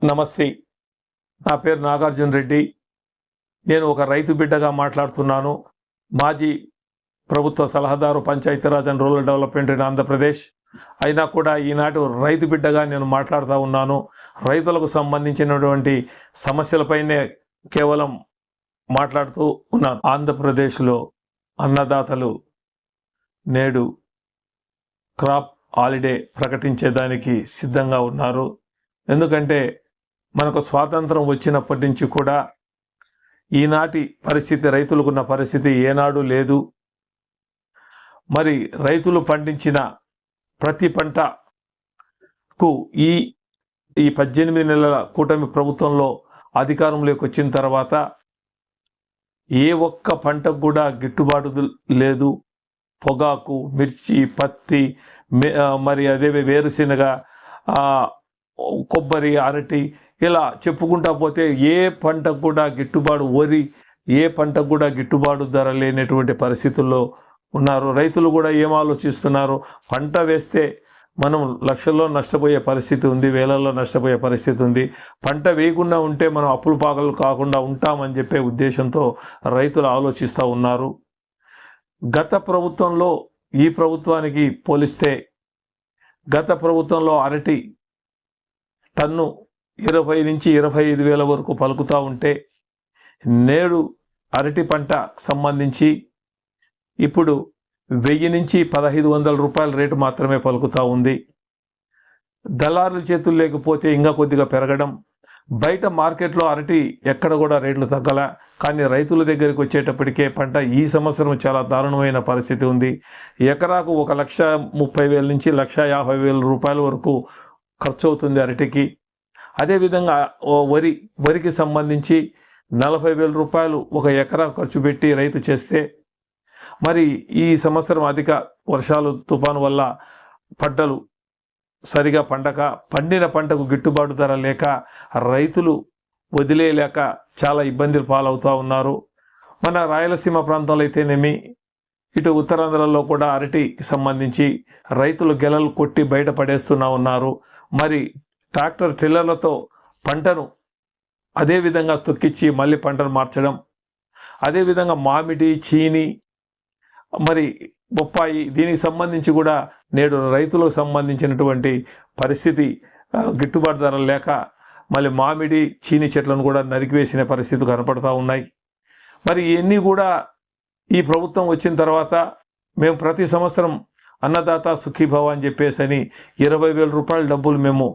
నమస్తే. నా పేరు నాగార్జున రెడ్డి. నేను ఒక రైతు బిడ్డగా మాట్లాడుతున్నాను. మాజీ ప్రభుత్వ సలహాదారు Panchayati Raj and rural development in Andhra Pradesh. అయినా కూడా ఈనాటి రైతు బిడ్డగా నేను మాట్లాడుతూ ఉన్నాను. రైతులకు సంబంధించినటువంటి సమస్యలపైనే కేవలం మాట్లాడుతూ ఉన్నాను. ఆంధ్రప్రదేశ్లో అన్నదాతలు నేడు క్రాప్ హాలిడే ప్రకటించేదానికి సిద్ధంగా ఉన్నారు. ఎందుకంటే మనకు స్వాతంత్రం వచ్చినప్పటి నుంచి కూడా ఈనాటి పరిస్థితి రైతులకున్న పరిస్థితి ఏనాడు లేదు. మరి రైతులు పండించిన ప్రతి పంటకు ఈ ఈ పద్దెనిమిది నెలల కూటమి ప్రభుత్వంలో అధికారంలోకి వచ్చిన తర్వాత ఏ ఒక్క పంటకు కూడా గిట్టుబాటు లేదు. పొగాకు మిర్చి పత్తి మరి అదే వేరుశెనగ కొబ్బరి అరటి ఇలా చెప్పుకుంటా పోతే ఏ పంటకు కూడా గిట్టుబాటు వరి ఏ పంటకు కూడా గిట్టుబాటు ధర లేనటువంటి పరిస్థితుల్లో ఉన్నారు. రైతులు కూడా ఏం ఆలోచిస్తున్నారు? పంట వేస్తే మనం లక్షల్లో నష్టపోయే పరిస్థితి ఉంది వేలల్లో నష్టపోయే పరిస్థితి ఉంది. పంట వేయకుండా ఉంటే మనం అప్పులు పాకలు కాకుండా ఉంటామని చెప్పే ఉద్దేశంతో రైతులు ఆలోచిస్తూ ఉన్నారు. గత ప్రభుత్వంలో ఈ ప్రభుత్వానికి పోలిస్తే గత ప్రభుత్వంలో అరటి టన్ను ఇరవై నుంచి ఇరవై ఐదు వేల వరకు పలుకుతూ ఉంటే నేడు అరటి పంట సంబంధించి ఇప్పుడు వెయ్యి నుంచి పదహైదు వందల రూపాయల రేటు మాత్రమే పలుకుతూ ఉంది. దళారుల చేతులు లేకపోతే ఇంకా కొద్దిగా పెరగడం బయట మార్కెట్లో అరటి ఎక్కడ కూడా రేట్లు తగ్గల కానీ రైతుల దగ్గరికి వచ్చేటప్పటికే పంట ఈ సంవత్సరం చాలా దారుణమైన పరిస్థితి ఉంది. ఎకరాకు ఒక లక్ష ముప్పై వేల నుంచి లక్ష యాభై వేల రూపాయల వరకు ఖర్చు అవుతుంది అరటికి. అదేవిధంగా ఓ వరి వరికి సంబంధించి నలభై వేల రూపాయలు ఒక ఎకరా ఖర్చు పెట్టి రైతు చేస్తే మరి ఈ సంవత్సరం అధిక వర్షాలు తుఫాను వల్ల పంటలు సరిగా పండక పండిన పంటకు గిట్టుబాటు ధర లేక రైతులు వదిలేయలేక చాలా ఇబ్బందులు పాలవుతూ ఉన్నారు. మన రాయలసీమ ప్రాంతంలో అయితేనేమి ఇటు ఉత్తరాంధ్రలో కూడా అరటికి సంబంధించి రైతులు గెలలు కొట్టి బయట పడేస్తున్నా ఉన్నారు. మరి ట్రాక్టర్ ట్రిల్లర్లతో పంటను అదే విధంగా తొక్కిచ్చి మళ్ళీ పంటను మార్చడం అదేవిధంగా మామిడి చీని మరి బొప్పాయి దీనికి సంబంధించి కూడా నేడు రైతులకు సంబంధించినటువంటి పరిస్థితి గిట్టుబాటు ధర లేక మళ్ళీ మామిడి చీని చెట్లను కూడా నరికివేసిన పరిస్థితులు కనపడతా ఉన్నాయి. మరి ఇవన్నీ కూడా ఈ ప్రభుత్వం వచ్చిన తర్వాత మేము ప్రతి సంవత్సరం అన్నదాత సుఖీభవ అని చెప్పేసి అని ఇరవై వేల రూపాయల డబ్బులు మేము